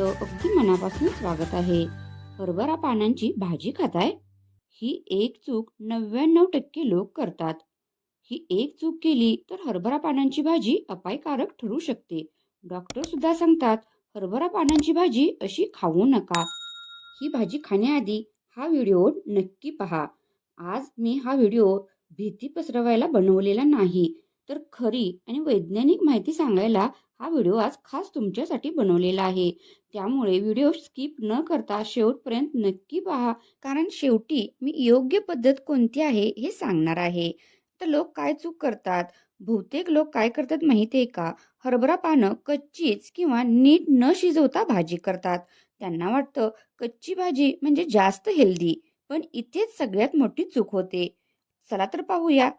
तुमचं अगदी मनापासून स्वागत आहे. हरभरा पानांची भाजी खाताय? ही एक चूक नव्याण्णव टक्के लोक करतात. ही एक चूक केली तर हरभरा पानांची भाजी अपायकारक ठरू शकते. डॉक्टर सुद्धा सांगतात हरभरा पानांची भाजी अशी खाऊ नका. ही भाजी खाण्याआधी हा व्हिडिओ नक्की पहा. आज मी हा व्हिडिओ भीती पसरवायला बनवलेला नाही तर खरी आणि वैज्ञानिक माहिती सांगायला हा व्हिडिओ आज खास तुमच्यासाठी बनवलेला आहे. त्यामुळे व्हिडिओ स्किप न करता शेवटपर्यंत नक्की पहा. कारण शेवटी मी योग्य पद्धत कोणती आहे हे सांगणार आहे. तर लोक काय चूक करतात? बहुतेक लोक काय करतात माहिती आहे का? हरभरा पानं कच्चीच किंवा नीट न शिजवता भाजी करतात. त्यांना वाटतं कच्ची भाजी म्हणजे जास्त हेल्दी पण इथेच सगळ्यात मोठी चूक होते. चला तर पाहूया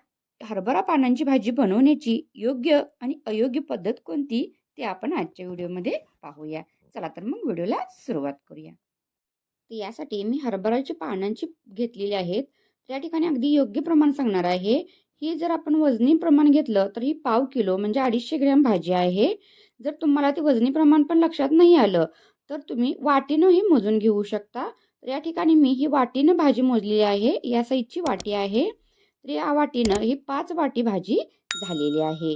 हरभरा पानांची भाजी बनवण्याची योग्य आणि अयोग्य पद्धत कोणती ते आपण आजच्या व्हिडिओमध्ये पाहूया. चला तर मग व्हिडिओला सुरुवात करूया. तर यासाठी मी हरभराची पानांची घेतलेली आहेत. त्या ठिकाणी अगदी योग्य प्रमाण सांगणार आहे. ही जर आपण वजनी प्रमाण घेतलं तर ही पाव किलो म्हणजे अडीचशे ग्रॅम भाजी आहे. जर तुम्हाला ते वजनी प्रमाण पण लक्षात नाही आलं तर तुम्ही वाटीनंही मोजून घेऊ शकता. तर या ठिकाणी मी ही वाटीनं भाजी मोजलेली आहे. या साईजची वाटी आहे. तर या वाटीनं ही पाच वाटी भाजी झालेली आहे.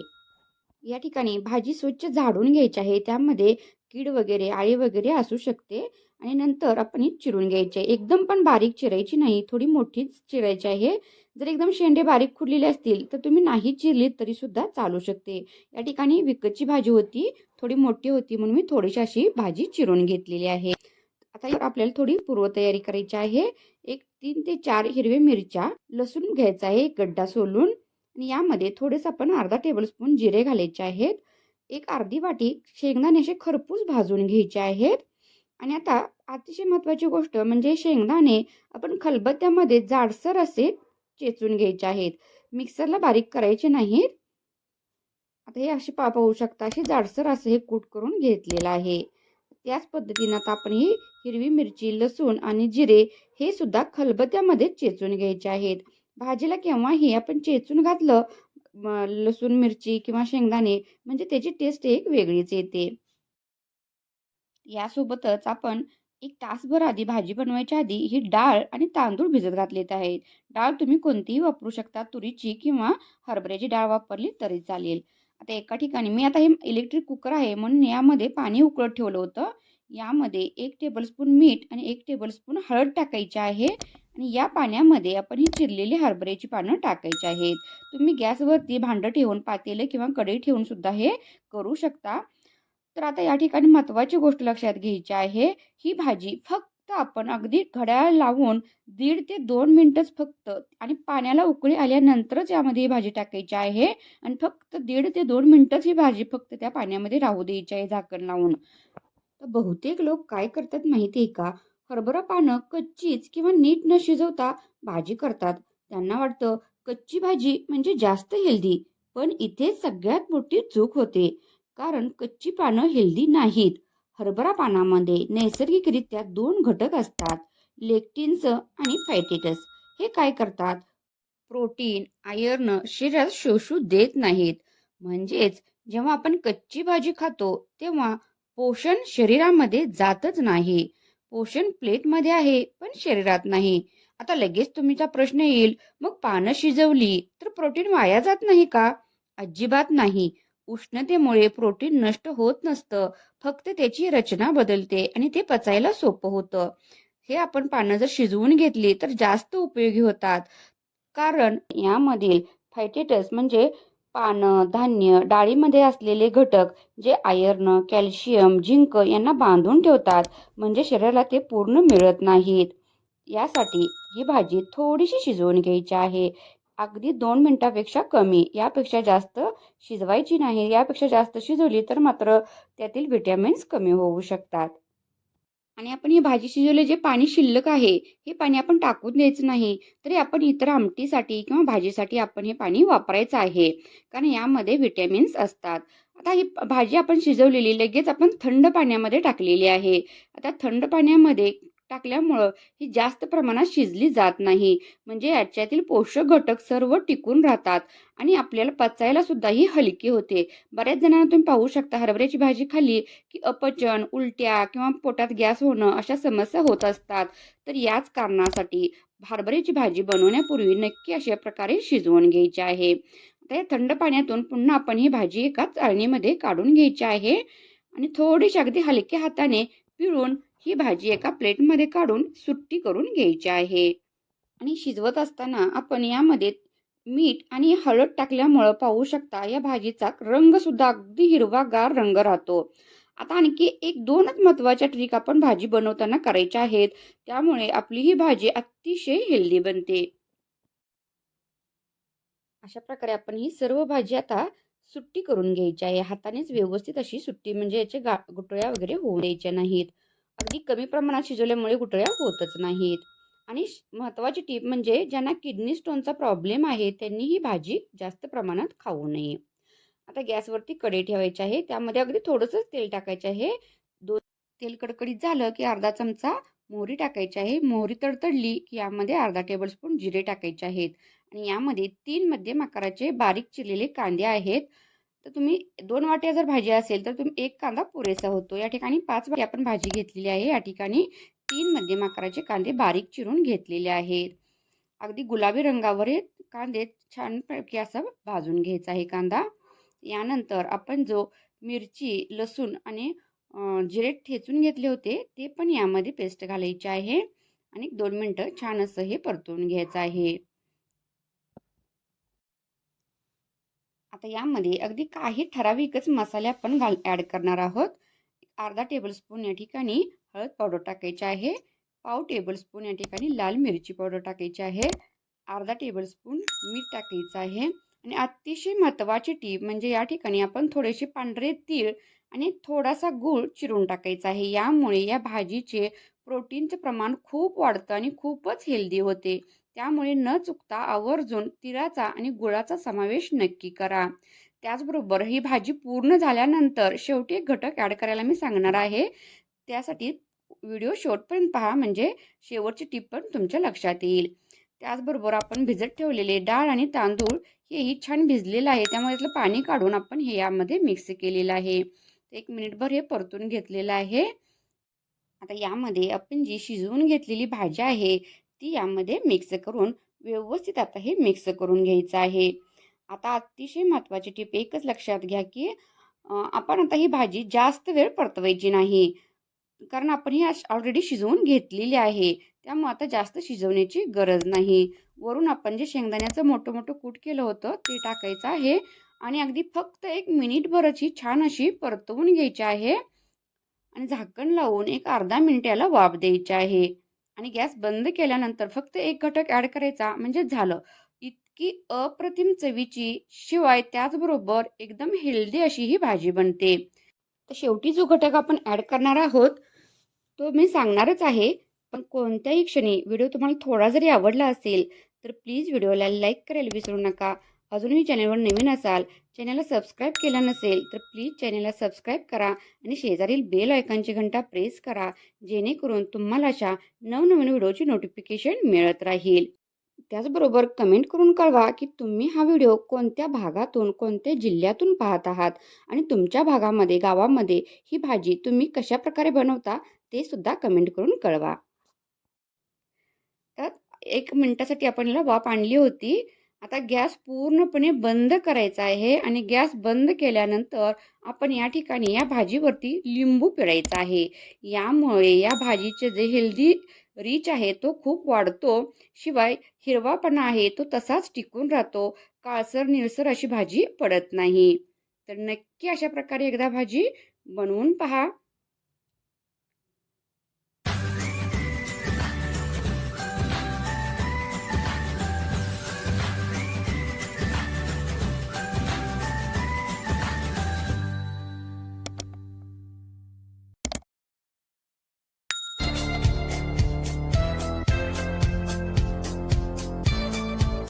या ठिकाणी भाजी स्वच्छ झाडून घ्यायची आहे. त्यामध्ये कीड वगैरे आळी वगैरे असू शकते. आणि नंतर आपण ही चिरून घ्यायची. आहे एकदम पण बारीक चिरायची नाही. थोडी मोठीच चिरायची आहे. जर एकदम शेंडे बारीक खुडलेले असतील तर तुम्ही नाही चिरलीत तरी सुद्धा चालू शकते. या ठिकाणी विकतची भाजी होती. थोडी मोठी होती म्हणून मी थोडीशी अशी भाजी चिरून घेतलेली आहे. आता आपल्याला थोडी पूर्वतयारी करायची आहे. एक तीन ते चार हिरव्या मिरच्या लसूण घ्यायचा आहे एक गड्डा सोलून. आणि यामध्ये थोडेसे आपण अर्धा टेबलस्पून जिरे घालायचे आहेत. एक अर्धी वाटी शेंगदाणे असे खरपूस भाजून घ्यायचे आहेत. आणि आता अतिशय महत्त्वाची गोष्ट म्हणजे शेंगदाणे आपण खलबत्त्यामध्ये जाडसर असे चेचून घ्यायचे आहेत. मिक्सरला बारीक करायचे नाहीत. आता हे असे पा पाहू शकता असे जाडसर असं हे कूट करून घेतलेलं आहे. त्याच पद्धतीनं आता आपण ही हिरवी मिरची लसूण आणि जिरे हे सुद्धा खलबत्यामध्ये चेचून घ्यायचे आहेत. भाजीला केव्हाही आपण चेचून घातलं लसूण मिरची किंवा शेंगदाणे म्हणजे त्याची टेस्ट एक वेगळीच येते. यासोबतच आपण एक तासभर आधी भाजी बनवायच्या आधी ही डाळ आणि तांदूळ भिजत घातलेत आहेत. डाळ तुम्ही कोणतीही वापरू शकता तुरीची किंवा हरभऱ्याची डाळ वापरली तरी चालेल. आता एका ठिकाणी मी आता हे इलेक्ट्रिक कुकर आहे म्हणून यामध्ये पाणी उकळत ठेवलं होतं. यामध्ये एक टेबलस्पून मीठ आणि एक टेबलस्पून हळद टाकायची आहे. आणि या पाण्यामध्ये आपण ही चिरलेली हरभऱ्याची पानं टाकायची आहेत. तुम्ही गॅसवरती भांडं ठेवून पातेलं किंवा कढई ठेवून सुद्धा हे करू शकता. तर आता या ठिकाणी महत्त्वाची गोष्ट लक्षात घ्यायची आहे. ही भाजी फक्त आपण अगदी घड्याळ लावून दीड ते दोन मिनटंच फक्त आणि पाण्याला उकळी आल्यानंतरच यामध्ये ही भाजी टाकायची आहे. आणि फक्त दीड ते दोन मिनटंच ही भाजी फक्त त्या पाण्यामध्ये राहू द्यायची आहे झाकण लावून. तर बहुतेक लोक काय करतात माहिती आहे का? हरभरा पानं कच्चीच किंवा नीट न शिजवता भाजी करतात. त्यांना वाटतं कच्ची भाजी म्हणजे जास्त हेल्दी पण इथे सगळ्यात मोठी चूक होते. कारण कच्ची पानं हेल्दी नाहीत. हरभरा पानामध्ये नैसर्गिकरित्या दोन घटक असतात लेक्टिन्स आणि फायटेटस. हे काय करतात? प्रोटीन आयर्न शरीरात शोषू देत नाहीत. म्हणजेच जेव्हा आपण कच्ची भाजी खातो तेव्हा पोषण शरीरामध्ये जातच नाही. पोषण प्लेटमध्ये आहे पण शरीरात नाही. आता लगेच तुमचा प्रश्न येईल मग पानं शिजवली तर प्रोटीन वाया जात नाही का? अजिबात नाही. उष्णतेमुळे प्रोटीन नष्ट होत नसतं. फक्त त्याची रचना बदलते आणि ते पचायला सोपं होतं. हे आपण पानं जर शिजवून घेतली तर जास्त उपयोगी होतात. कारण यामधील फायटेटस म्हणजे पानं धान्य डाळीमध्ये असलेले घटक जे आयर्न कॅल्शियम झिंक यांना बांधून ठेवतात म्हणजे शरीराला ते पूर्ण मिळत नाहीत. यासाठी ही भाजी थोडीशी शिजवून घ्यायची आहे. अगदी दोन मिनटापेक्षा कमी यापेक्षा जास्त शिजवायची नाही. यापेक्षा जास्त शिजवली तर मात्र त्यातील विटॅमिन्स कमी होऊ शकतात. आणि आपण हे भाजी शिजवले जे पाणी शिल्लक आहे हे पाणी आपण टाकून द्यायचं नाही तरी आपण इतर आमटीसाठी किंवा भाजीसाठी आपण हे पाणी वापरायचं आहे. कारण यामध्ये व्हिटॅमिन्स असतात. आता ही भाजी आपण शिजवलेली लगेच आपण थंड पाण्यामध्ये टाकलेली आहे. आता थंड पाण्यामध्ये टाकल्यामुळं ही जास्त प्रमाणात शिजली जात नाही. म्हणजे याच्यातील पोषक घटक सर्व टिकून राहतात आणि आपल्याला पचायला सुद्धा ही हलकी होते. बऱ्याच जणांना तुम्ही पाहू शकता हरभऱ्याची भाजी खाल्ली की अपचन उलट्या किंवा पोटात गॅस होणं अशा समस्या होत असतात. तर याच कारणासाठी हरभऱ्याची भाजी बनवण्यापूर्वी नक्की अशा प्रकारे शिजवून घ्यायची आहे. आता या थंड पाण्यातून पुन्हा आपण ही भाजी एका चाळणीमध्ये काढून घ्यायची आहे आणि थोडीशी अगदी हलक्या हाताने पिळून ही भाजी एका प्लेटमध्ये काढून सुट्टी करून घ्यायची आहे. आणि शिजवत असताना आपण यामध्ये मीठ आणि हळद टाकल्यामुळं पाहू शकता या भाजीचा रंग सुद्धा अगदी हिरवागार रंग राहतो. आता आणखी एक दोनच महत्त्वाच्या ट्रिक आपण भाजी बनवताना करायच्या आहेत. त्यामुळे आपली ही भाजी अतिशय हेल्दी बनते. अशा प्रकारे आपण ही सर्व भाजी आता सुट्टी करून घ्यायची आहे. हातानेच व्यवस्थित अशी सुट्टी म्हणजे याचे गा गुटळ्या वगैरे होऊ द्यायच्या नाहीत. अगदी कमी प्रमाणात शिजवल्यामुळे गुठळ्या होतच नाहीत. आणि महत्त्वाची टीप म्हणजे ज्यांना किडनी स्टोनचा प्रॉब्लेम आहे त्यांनी ही भाजी जास्त प्रमाणात खाऊ नये. आता गॅसवरती कढई ठेवायची आहे त्यामध्ये अगदी थोडंसंच तेल टाकायचं आहे. दोन तेल कडकडीत झालं की अर्धा चमचा मोहरी टाकायची आहे. मोहरी तडतडली की यामध्ये अर्धा टेबलस्पून जिरे टाकायचे आहेत. आणि यामध्ये तीन मध्यम आकाराचे बारीक चिरलेले कांदे आहेत. तर तुम्ही दोन वाट्या जर भाजी असेल तर तुम्ही एक कांदा पुरेसा होतो. या ठिकाणी पाच वाटी आपण भाजी घेतलेली आहे. या ठिकाणी तीन मध्यम आकाराचे कांदे बारीक चिरून घेतलेले आहेत. अगदी गुलाबी रंगावर हे कांदे छानपैकी असं भाजून घ्यायचा आहे कांदा. यानंतर आपण जो मिरची लसूण आणि जिरे ठेचून घेतले होते ते पण यामध्ये पेस्ट घालायचे आहे. आणि दोन मिनटं छान असं हे परतून घ्यायचं आहे. आता यामध्ये अगदी काही ठराविकच मसाले आपण घाल ॲड करणार आहोत. अर्धा टेबलस्पून या ठिकाणी हळद पावडर टाकायची आहे. पाव टेबलस्पून या ठिकाणी लाल मिरची पावडर टाकायची आहे. अर्धा टेबलस्पून मीठ टाकायचं आहे. आणि अतिशय महत्त्वाची टीप म्हणजे या ठिकाणी आपण थोडेसे पांढरे तीळ आणि थोडासा गूळ चिरून टाकायचा आहे. यामुळे या भाजीचे प्रोटीनचं प्रमाण खूप वाढतं आणि खूपच हेल्दी होते. त्यामुळे न चुकता आवर्जून तिळाचा आणि गुळाचा समावेश नक्की करा. त्याचबरोबर ही भाजी पूर्ण झाल्यानंतर शेवटी एक घटक ॲड करायला मी सांगणार आहे. त्यासाठी व्हिडिओ शेवटपर्यंत पहा म्हणजे शेवटची टीप पण तुमच्या लक्षात येईल. त्याचबरोबर आपण भिजत ठेवलेले डाळ आणि तांदूळ हेही छान भिजलेलं आहे. त्यामुळे यातलं पाणी काढून आपण हे यामध्ये मिक्स केलेलं आहे. एक मिनिटभर हे परतून घेतलेलं आहे. आता यामध्ये आपण जी शिजवून घेतलेली भाजी आहे ती यामध्ये मिक्स करून व्यवस्थित आता हे मिक्स करून घ्यायचं आहे. आता अतिशय महत्त्वाची टीप एकच लक्षात घ्या की आपण आता ही भाजी जास्त वेळ परतवायची नाही. कारण आपण ही ऑलरेडी शिजवून घेतलेली आहे. त्यामुळे आता जास्त शिजवण्याची गरज नाही. वरून आपण जे शेंगदाण्याचं मोठं मोठं कूट केलं होतं ते टाकायचं आहे. आणि अगदी फक्त एक मिनिटभरची छान अशी परतवून घ्यायची आहे. आणि झाकण लावून एक अर्धा मिनिट याला वाफ द्यायची आहे. आणि गॅस बंद केल्यानंतर फक्त एक घटक ॲड करायचा म्हणजे झालं. इतकी अप्रतिम चवीची शिवाय त्याचबरोबर एकदम हेल्दी अशी ही भाजी बनते. तर शेवटी जो घटक आपण ॲड करणार आहोत तो मी सांगणारच आहे. पण कोणत्याही क्षणी व्हिडिओ तुम्हाला थोडा जरी आवडला असेल तर प्लीज व्हिडिओला लाईक करायला विसरू नका. अजूनही चॅनलवर नवीन असाल चॅनलला सबस्क्राईब केला नसेल तर प्लीज चॅनलला सबस्क्राईब करा आणि शेजारील बेल आयकॉनची घंटा प्रेस करा जेणेकरून तुम्हाला अशा नवनवीन व्हिडिओची नोटिफिकेशन मिळत राहील. त्याचबरोबर कमेंट करून कळवा की तुम्ही हा व्हिडिओ कोणत्या भागातून कोणत्या जिल्ह्यातून पाहत आहात आणि तुमच्या भागामध्ये गावामध्ये ही भाजी तुम्ही कशा प्रकारे बनवता ते सुद्धा कमेंट करून कळवा. तर एक मिनटासाठी आपण याला वाफ आणली होती. आता गॅस पूर्णपणे बंद करायचा आहे आणि गॅस बंद केल्यानंतर आपण या ठिकाणी या भाजीवरती लिंबू पिळायचा आहे. यामुळे या भाजीचे जे हेल्दी रीच आहे तो खूप वाढतो. शिवाय हिरवापणा आहे तो तसाच टिकून राहतो. काळसर निळसर अशी भाजी पडत नाही. तर नक्की अशा प्रकारे एकदा भाजी बनवून पहा.